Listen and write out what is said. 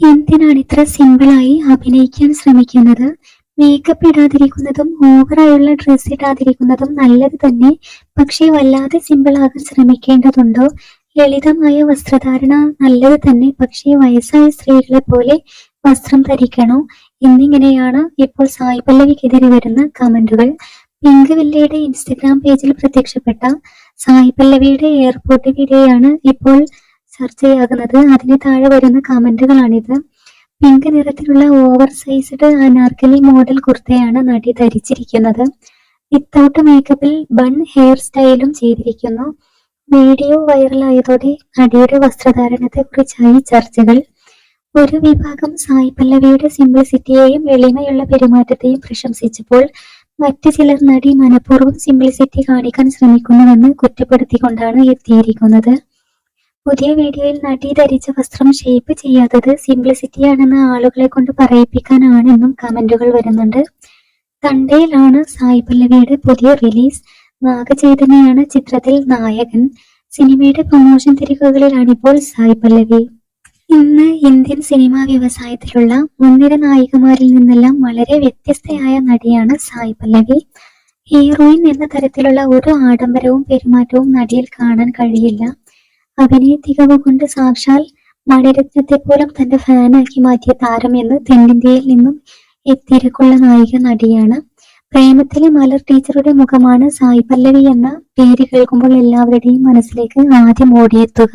എന്തിനാണ് ഇത്ര സിമ്പിളായി അഭിനയിക്കാൻ ശ്രമിക്കുന്നത്? മേക്കപ്പ് ഇടാതിരിക്കുന്നതും ഓവറായുള്ള ഡ്രസ്സ് ഇടാതിരിക്കുന്നതും നല്ലത് തന്നെ പക്ഷേ വല്ലാതെ സിമ്പിളാകാൻ ശ്രമിക്കേണ്ടതുണ്ടോ? ലളിതമായ വസ്ത്രധാരണ നല്ലത് തന്നെ പക്ഷേ വയസ്സായ സ്ത്രീകളെ പോലെ വസ്ത്രം ധരിക്കണോ? എന്നിങ്ങനെയാണ് ഇപ്പോൾ സായി പല്ലവിക്കെതിരെ വരുന്ന കമന്റുകൾ. പിങ്ക് വില്ലയുടെ ഇൻസ്റ്റഗ്രാം പേജിൽ പ്രത്യക്ഷപ്പെട്ട സായി പല്ലവിയുടെ എയർപോർട്ട് വീഡിയോയാണ് ഇപ്പോൾ ചർച്ചയാകുന്നത്. അതിന് താഴെ വരുന്ന കമന്റുകളാണിത്. പിങ്ക് നിറത്തിലുള്ള ഓവർ സൈസ്ഡ് അനാർക്കലി മോഡൽ കുർത്തയാണ് നടി ധരിച്ചിരിക്കുന്നത്. വിത്തൗട്ട് മേക്കപ്പിൽ ബൺ ഹെയർ സ്റ്റൈലും ചെയ്തിരിക്കുന്നു. വീഡിയോ വൈറലായതോടെ നടിയുടെ വസ്ത്രധാരണത്തെ കുറിച്ചായി ചർച്ചകൾ. ഒരു വിഭാഗം സായി പല്ലവിയുടെ സിംപ്ലിസിറ്റിയെയും എളിമയുള്ള പെരുമാറ്റത്തെയും പ്രശംസിച്ചപ്പോൾ മറ്റു ചിലർ നടി മനഃപൂർവം സിംപ്ലിസിറ്റി കാണിക്കാൻ ശ്രമിക്കുന്നുവെന്ന് കുറ്റപ്പെടുത്തിക്കൊണ്ടാണ് എത്തിയിരിക്കുന്നത്. പുതിയ വീഡിയോയിൽ നടി ധരിച്ച വസ്ത്രം ഷേപ്പ് ചെയ്യാത്തത് സിംപ്ലിസിറ്റിയാണെന്ന് ആളുകളെ കൊണ്ട് പറയിപ്പിക്കാനാണെന്നും കമന്റുകൾ വരുന്നുണ്ട്. തണ്ടയിലാണ് സായി പല്ലവിയുടെ പുതിയ റിലീസ്. നാഗചൈതന്യയാണ് ചിത്രത്തിൽ നായകൻ. സിനിമയുടെ പ്രൊമോഷൻ തിരികുകളിലാണിപ്പോൾ സായി പല്ലവി. ഇന്ന് ഇന്ത്യൻ സിനിമാ വ്യവസായത്തിലുള്ള മുൻനിര നായികമാരിൽ നിന്നെല്ലാം വളരെ വ്യത്യസ്തയായ നടിയാണ് സായി പല്ലവി. ഹീറോയിൻ എന്ന തരത്തിലുള്ള ഒരു ആഡംബരവും പെരുമാറ്റവും നടിയിൽ കാണാൻ കഴിയില്ല. അഭിനയ തികവ് കൊണ്ട് സാക്ഷാൽ മണിരത്നത്തെ പോലും തന്റെ ഫാനാക്കി മാറ്റിയ താരം എന്ന് തെന്നിന്ത്യയിൽ നിന്നും എത്തിരക്കുള്ള നായിക നടിയാണ്. പ്രേമത്തിലെ മലർ ടീച്ചറുടെ മുഖമാണ് സായി പല്ലവി എന്ന പേര് കേൾക്കുമ്പോൾ എല്ലാവരുടെയും മനസ്സിലേക്ക് ആദ്യം ഓടിയെത്തുക.